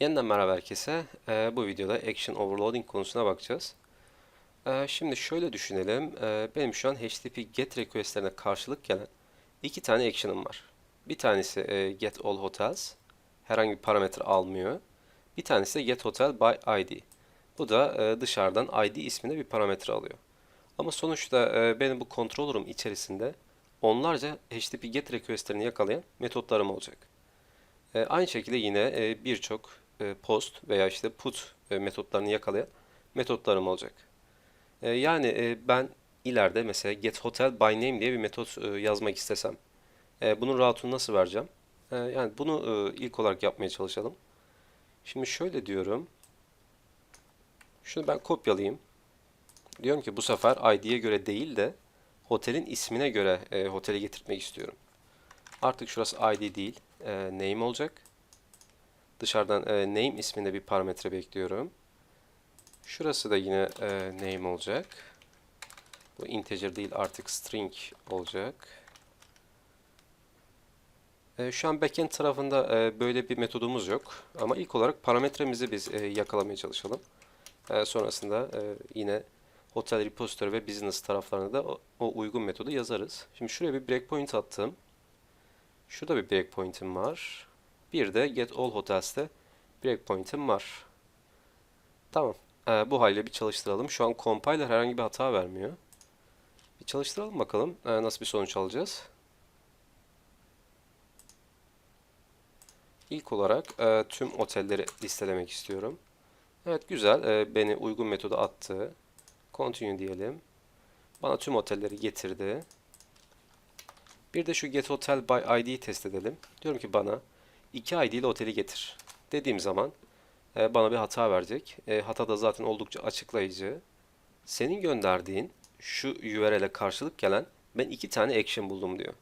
Yeniden merhaba herkese. Ee, bu videoda Action Overloading konusuna bakacağız. Ee, şimdi şöyle düşünelim. Ee, benim şu an HTTP GET requestlerine karşılık gelen iki tane action'ım var. Bir tanesi e, Get All Hotels. Herhangi bir parametre almıyor. Bir tanesi de Get Hotel by ID. Bu da e, dışarıdan ID isminde bir parametre alıyor. Ama sonuçta e, benim bu controller'ım içerisinde onlarca HTTP GET requestlerini yakalayan metotlarım olacak. E, aynı şekilde yine e, birçok post veya işte put e, metotlarını yakalayan metotlarım olacak. E, yani e, ben ileride mesela get hotel by name diye bir metot e, yazmak istesem e, bunun route'unu nasıl vereceğim? E, yani bunu e, ilk olarak yapmaya çalışalım. Şimdi şöyle diyorum. Şunu ben kopyalayayım. Diyorum ki bu sefer ID'ye göre değil de otelin ismine göre e, oteli getirtmek istiyorum. Artık şurası ID değil, e, name olacak. Dışarıdan e, name isminde bir parametre bekliyorum. Şurası da yine e, name olacak. Bu integer değil artık string olacak. E, şu an backend tarafında e, böyle bir metodumuz yok. Ama ilk olarak parametremizi biz e, yakalamaya çalışalım. E, sonrasında e, yine hotel repository ve business taraflarına da o, o uygun metodu yazarız. Şimdi şuraya bir breakpoint attım. Şurada bir breakpoint'im var. Bir de get all hotels'te breakpoint'im var. Tamam. Ee, bu haliyle bir çalıştıralım. Şu an compiler herhangi bir hata vermiyor. Bir çalıştıralım bakalım ee, nasıl bir sonuç alacağız. İlk olarak e, tüm otelleri listelemek istiyorum. Evet güzel. E, beni uygun metoda attı. Continue diyelim. Bana tüm otelleri getirdi. Bir de şu get hotel by id'yi test edelim. Diyorum ki bana 2 ID ile oteli getir. Dediğim zaman e, bana bir hata verecek. E, hata da zaten oldukça açıklayıcı. Senin gönderdiğin şu URL'e karşılık gelen ben iki tane action buldum diyor.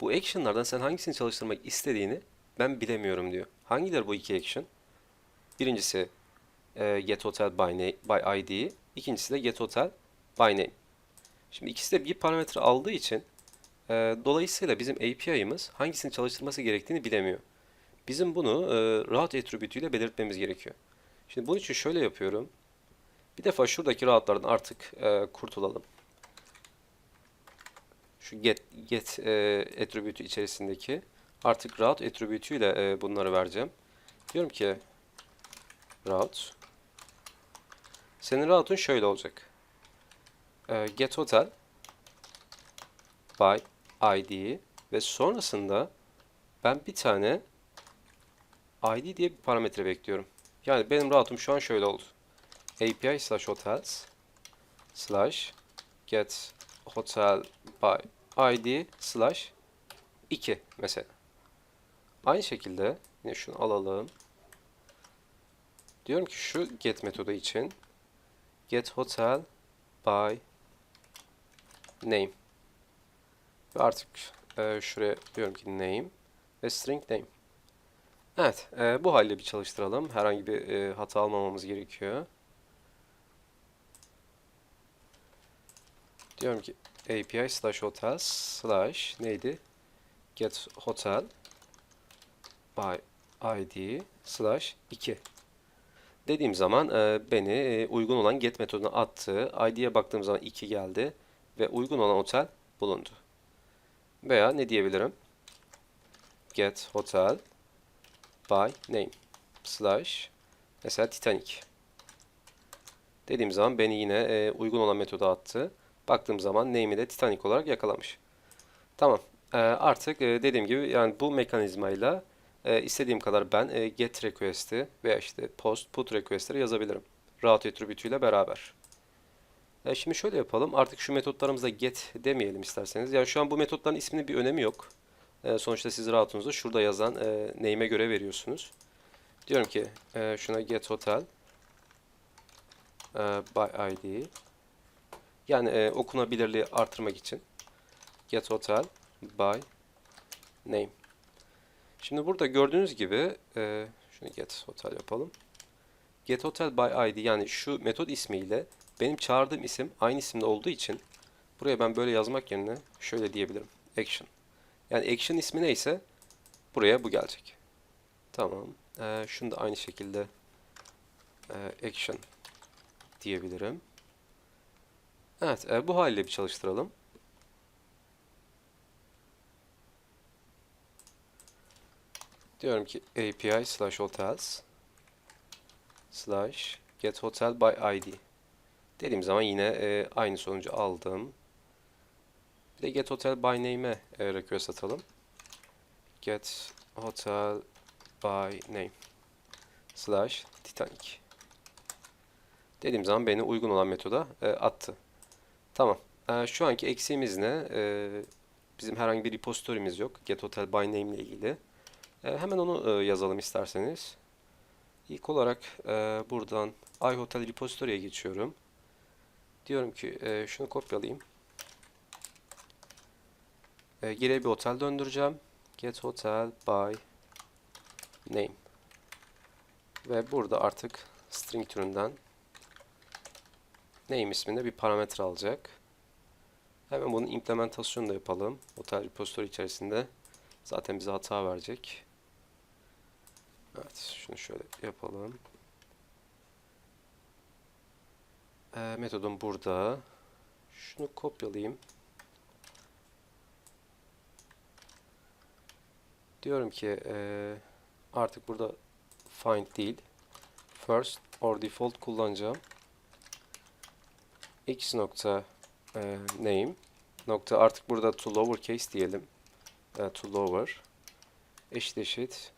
Bu action'lardan sen hangisini çalıştırmak istediğini ben bilemiyorum diyor. Hangileri bu iki action? Birincisi e, get hotel by, name, by ID, ikincisi de get hotel by name. Şimdi ikisi de bir parametre aldığı için e, dolayısıyla bizim API'ımız hangisini çalıştırması gerektiğini bilemiyor. Bizim bunu e, route attribütüyle belirtmemiz gerekiyor. Şimdi bunun için şöyle yapıyorum. Bir defa şuradaki route'lardan artık e, kurtulalım. Şu get get e, attribütü içerisindeki artık route attribütüyle e, bunları vereceğim. Diyorum ki route senin route'un şöyle olacak. E, get hotel by id ve sonrasında ben bir tane id diye bir parametre bekliyorum. Yani benim route'um şu an şöyle oldu. API slash hotels slash get hotel by id slash 2 mesela. Aynı şekilde yine şunu alalım. Diyorum ki şu get metodu için get hotel by name ve artık e, şuraya diyorum ki name ve string name. Evet, e, bu halde bir çalıştıralım. Herhangi bir e, hata almamamız gerekiyor. Diyorum ki API slash hotel slash neydi? Get hotel by id slash 2. Dediğim zaman e, beni e, uygun olan get metoduna attı. ID'ye baktığım zaman 2 geldi ve uygun olan otel bulundu. Veya ne diyebilirim? Get hotel by name slash mesela Titanic. Dediğim zaman beni yine e, uygun olan metoda attı. Baktığım zaman name'i de Titanic olarak yakalamış. Tamam. E, artık e, dediğim gibi yani bu mekanizmayla e, istediğim kadar ben e, get request'i veya işte post put request'leri yazabilirim. Route attribütüyle beraber. E, şimdi şöyle yapalım. Artık şu metotlarımıza get demeyelim isterseniz. Yani şu an bu metotların isminin bir önemi yok. E, sonuçta siz route'unuzu şurada yazan e, name'e göre veriyorsunuz. Diyorum ki e, şuna get hotel e, by id yani e, okunabilirliği artırmak için get hotel by name. Şimdi burada gördüğünüz gibi e, şunu get hotel yapalım. Get hotel by id yani şu metot ismiyle benim çağırdığım isim aynı isimde olduğu için buraya ben böyle yazmak yerine şöyle diyebilirim. Action. Yani action ismi neyse buraya bu gelecek. Tamam. Ee, şunu da aynı şekilde e, action diyebilirim. Evet, e, bu haliyle bir çalıştıralım. Diyorum ki API slash hotels slash get hotel by ID. Dediğim zaman yine e, aynı sonucu aldım. Bir de get hotel by name'e e, request atalım. Get hotel by name slash Titanic. Dediğim zaman beni uygun olan metoda e, attı. Tamam. E, şu anki eksiğimiz ne? E, bizim herhangi bir repository'miz yok. Get hotel by name ile ilgili. E, hemen onu e, yazalım isterseniz. İlk olarak e, buradan iHotel repository'e geçiyorum. Diyorum ki e, şunu kopyalayayım. E, geriye bir otel döndüreceğim. Get hotel by name. Ve burada artık string türünden name isminde bir parametre alacak. Hemen bunun implementasyonunu da yapalım. Otel repository içerisinde zaten bize hata verecek. Evet, şunu şöyle yapalım. Ee, metodum burada. Şunu kopyalayayım. Diyorum ki e, artık burada find değil, first or default kullanacağım. x nokta e, name nokta artık burada to lowercase diyelim. E, to lower eşit eşit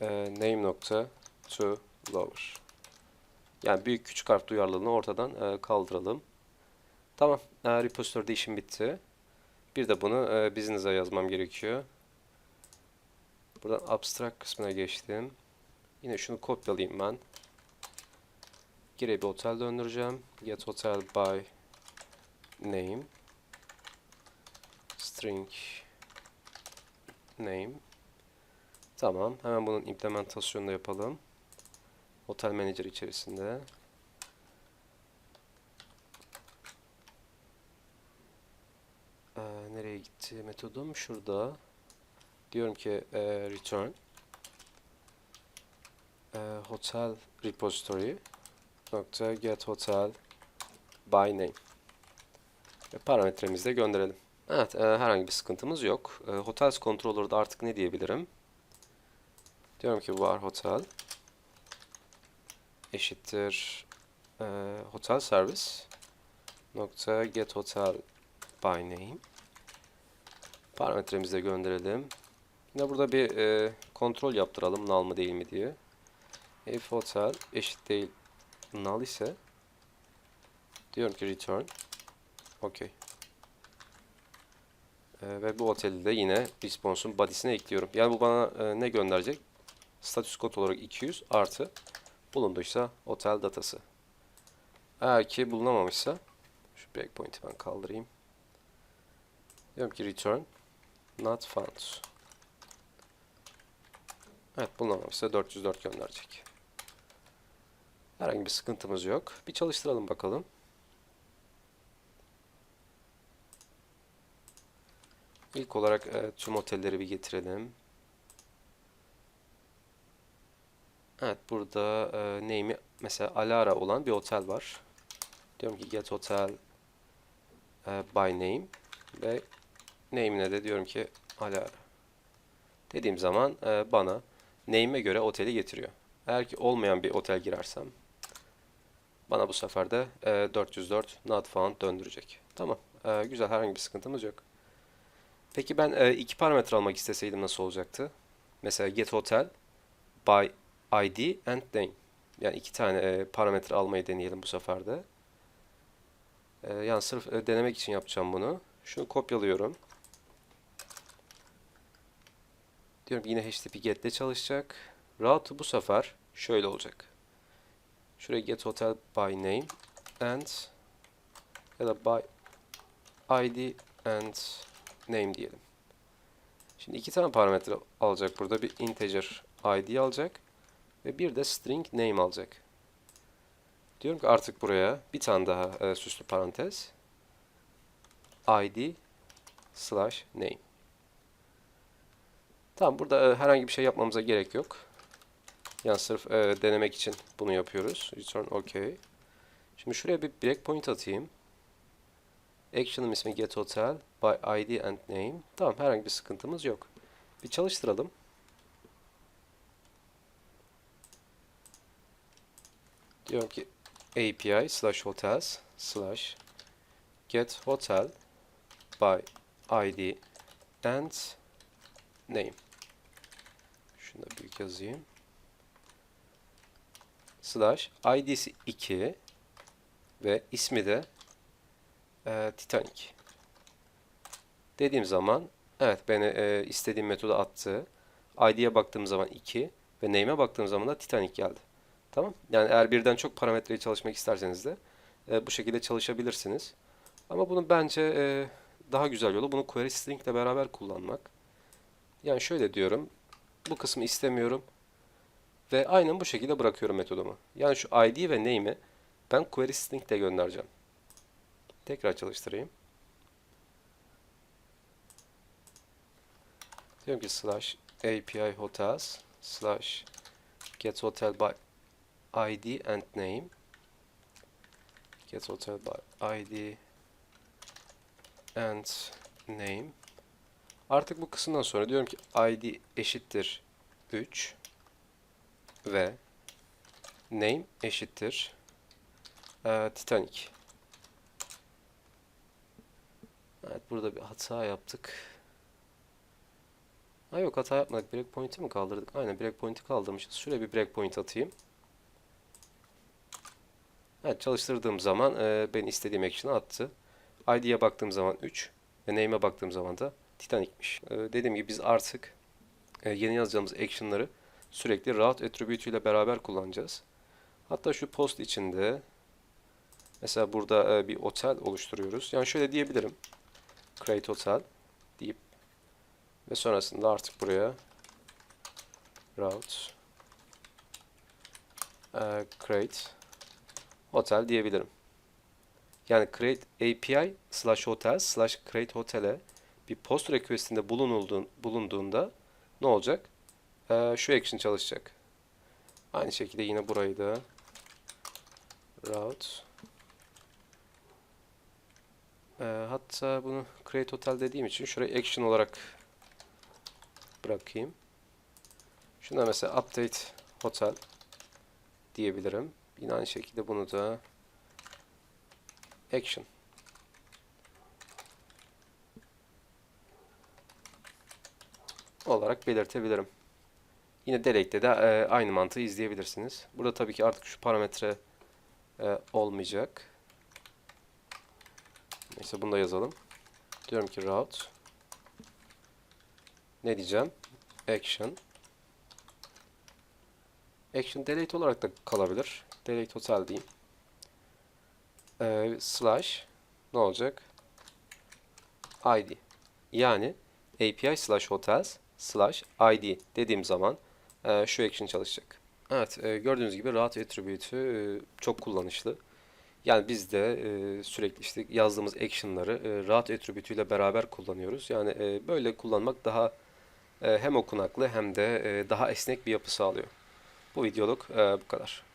e, name nokta to lower. Yani büyük küçük harf duyarlılığını ortadan e, kaldıralım. Tamam. E, repository'de işim bitti. Bir de bunu e, business'a yazmam gerekiyor. Buradan abstract kısmına geçtim. Yine şunu kopyalayayım ben. Geri bir otel döndüreceğim. Get hotel by name. String name. Tamam. Hemen bunun implementasyonunu yapalım. Hotel Manager içerisinde. Ee, nereye gitti metodum? Şurada. Diyorum ki e, return e, hotel repository nokta get hotel by name ve parametremizi de gönderelim. Evet, e, herhangi bir sıkıntımız yok. E, hotels controller'da artık ne diyebilirim? Diyorum ki var hotel eşittir e, hotel service nokta get hotel by name parametremizi de gönderelim. Yine burada bir e, kontrol yaptıralım null mı değil mi diye. If hotel eşit değil null ise diyorum ki return okey. E, ve bu oteli de yine response'un body'sine ekliyorum. Yani bu bana e, ne gönderecek? Status kod olarak 200 artı bulunduysa otel datası. Eğer ki bulunamamışsa şu breakpoint'i ben kaldırayım. Diyorum ki return not found. Evet bulunamamışsa 404 gönderecek. Herhangi bir sıkıntımız yok. Bir çalıştıralım bakalım. İlk olarak e, tüm otelleri bir getirelim. Evet burada e, name'i mesela Alara olan bir otel var. Diyorum ki get hotel e, by name ve name'ine de diyorum ki Alara. Dediğim zaman e, bana name'e göre oteli getiriyor. Eğer ki olmayan bir otel girersem bana bu sefer de e, 404 not found döndürecek. Tamam. E, güzel herhangi bir sıkıntımız yok. Peki ben e, iki parametre almak isteseydim nasıl olacaktı? Mesela get hotel by ID and name. Yani iki tane e, parametre almayı deneyelim bu sefer de. E, yani sırf e, denemek için yapacağım bunu. Şunu kopyalıyorum. Diyorum yine HTTP get ile çalışacak. Route'u bu sefer şöyle olacak. Şuraya get hotel by name and ya da by ID and name diyelim. Şimdi iki tane parametre alacak burada. Bir integer ID alacak ve bir de string name alacak. Diyorum ki artık buraya bir tane daha e, süslü parantez id slash name. Tamam burada e, herhangi bir şey yapmamıza gerek yok. Yani sırf e, denemek için bunu yapıyoruz. Return OK. Şimdi şuraya bir breakpoint atayım. Action'ım ismi get hotel by ID and name. Tamam herhangi bir sıkıntımız yok. Bir çalıştıralım. Diyorum ki API slash hotels slash get hotel by ID and name. Şunu da büyük yazayım. Slash ID'si 2 ve ismi de e, Titanic. Dediğim zaman evet beni e, istediğim metoda attı. ID'ye baktığım zaman 2 ve name'e baktığım zaman da Titanic geldi. Tamam? Yani eğer birden çok parametreyi çalışmak isterseniz de e, bu şekilde çalışabilirsiniz. Ama bunun bence e, daha güzel yolu bunu query string ile beraber kullanmak. Yani şöyle diyorum. Bu kısmı istemiyorum. Ve aynen bu şekilde bırakıyorum metodumu. Yani şu ID ve name'i ben query string ile göndereceğim. Tekrar çalıştırayım. Diyorum ki slash API hotels slash get hotel by ID and name get hotel by ID and name artık bu kısımdan sonra diyorum ki ID eşittir 3 ve name eşittir e, Titanic Evet burada bir hata yaptık. Ha yok hata yapmadık. Breakpoint'i mi kaldırdık? Aynen breakpoint'i kaldırmışız. Şuraya bir breakpoint atayım. Evet çalıştırdığım zaman e, ben istediğim action'ı attı. ID'ye baktığım zaman 3 ve name'e baktığım zaman da Titanic'miş. E, dediğim gibi biz artık e, yeni yazacağımız action'ları sürekli route attribute ile beraber kullanacağız. Hatta şu post içinde mesela burada e, bir otel oluşturuyoruz. Yani şöyle diyebilirim create hotel deyip ve sonrasında artık buraya route e, create hotel diyebilirim. Yani create API slash hotel slash create hotel'e bir post request'inde bulunduğunda ne olacak? E, şu action çalışacak. Aynı şekilde yine burayı da route ee, hatta bunu create hotel dediğim için şurayı action olarak bırakayım. Şuna mesela update hotel diyebilirim. Yine aynı şekilde bunu da action olarak belirtebilirim. Yine delete'de de e, aynı mantığı izleyebilirsiniz. Burada tabii ki artık şu parametre e, olmayacak. Neyse bunu da yazalım. Diyorum ki route ne diyeceğim? Action Action delete olarak da kalabilir. Delete hotel diyeyim. Ee, slash ne olacak? ID. Yani API slash hotels slash ID dediğim zaman e, şu action çalışacak. Evet e, gördüğünüz gibi rahat attribute'ü e, çok kullanışlı. Yani biz de e, sürekli işte yazdığımız action'ları e, rahat attribute ile beraber kullanıyoruz. Yani e, böyle kullanmak daha e, hem okunaklı hem de e, daha esnek bir yapı sağlıyor. Bu videoluk e, bu kadar.